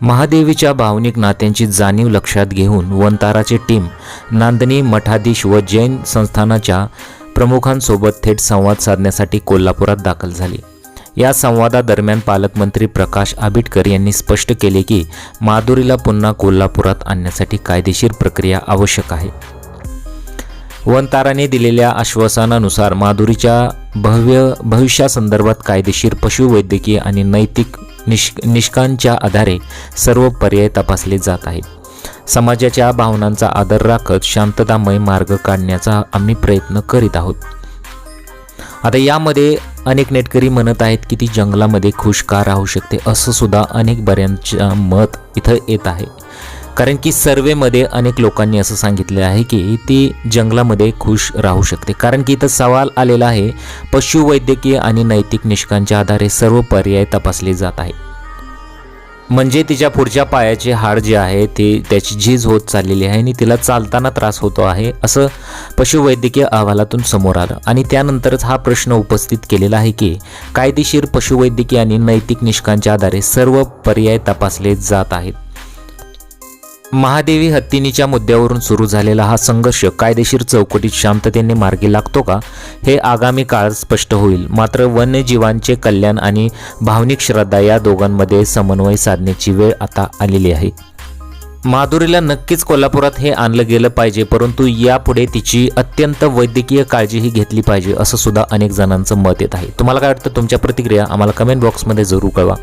महादेवीच्या भावनिक नात्यांची जाणीव लक्षात घेऊन वंताराची टीम नांदणी मठाधीश व जैन संस्थानाच्या प्रमुखांसोबत थेट संवाद साधण्यासाठी कोल्हापुरात दाखल झाली. या संवादादरम्यान पालकमंत्री प्रकाश आबिटकर यांनी स्पष्ट केले की माधुरीला पुन्हा कोल्हापुरात आणण्यासाठी कायदेशीर प्रक्रिया आवश्यक आहे. वनताराने दिलेल्या आश्वासनानुसार माधुरीच्या भव्य भविष्यासंदर्भात कायदेशीर पशुवैद्यकीय आणि नैतिक निष् निष्कांच्या आधारे सर्व पर्याय तपासले जात आहेत. समाजाच्या भावनांचा आदर राखत शांततामय मार्ग काढण्याचा आम्ही प्रयत्न करीत आहोत. आता यामध्ये अनेक नेटकरी म्हणत आहेत की ती जंगलामध्ये खुश का राहू शकते असं सुद्धा अनेक बऱ्यांच्या मत इथं येत आहे. कारण की सर्वेमध्ये अनेक लोकांनी असं सांगितलं आहे की ती जंगलामध्ये खुश राहू शकते. कारण की इथं सवाल आलेला आहे पशुवैद्यकीय आणि नैतिक निष्कांच्या आधारे सर्व पर्याय तपासले जात आहे म्हणजे तिच्या पुढच्या पायाचे हाड जे आहे ते त्याची झीज होत चाललेली आहे आणि तिला चालताना त्रास होतो आहे असं पशुवैद्यकीय अहवालातून समोर आलं. आणि त्यानंतरच हा प्रश्न उपस्थित केलेला आहे की कायदेशीर पशुवैद्यकीय आणि नैतिक निष्कांच्या आधारे सर्व पर्याय तपासले जात आहेत. महादेवी हत्तीनीच्या मुद्द्यावरून सुरू झालेला हा संघर्ष कायदेशीर चौकटीत शांततेने मार्गी लागतो का हे आगामी काळात स्पष्ट होईल. मात्र वन्यजीवांचे कल्याण आणि भावनिक श्रद्धा या दोघांमध्ये समन्वय साधण्याची वेळ आता आलेली आहे. माधुरीला नक्कीच कोल्हापुरात हे आणलं गेलं पाहिजे परंतु यापुढे तिची अत्यंत वैद्यकीय काळजीही घेतली पाहिजे असं सुद्धा अनेक जणांचं मत येत आहे. तुम्हाला काय वाटतं? तुमच्या प्रतिक्रिया आम्हाला कमेंट बॉक्समध्ये जरूर कळवा.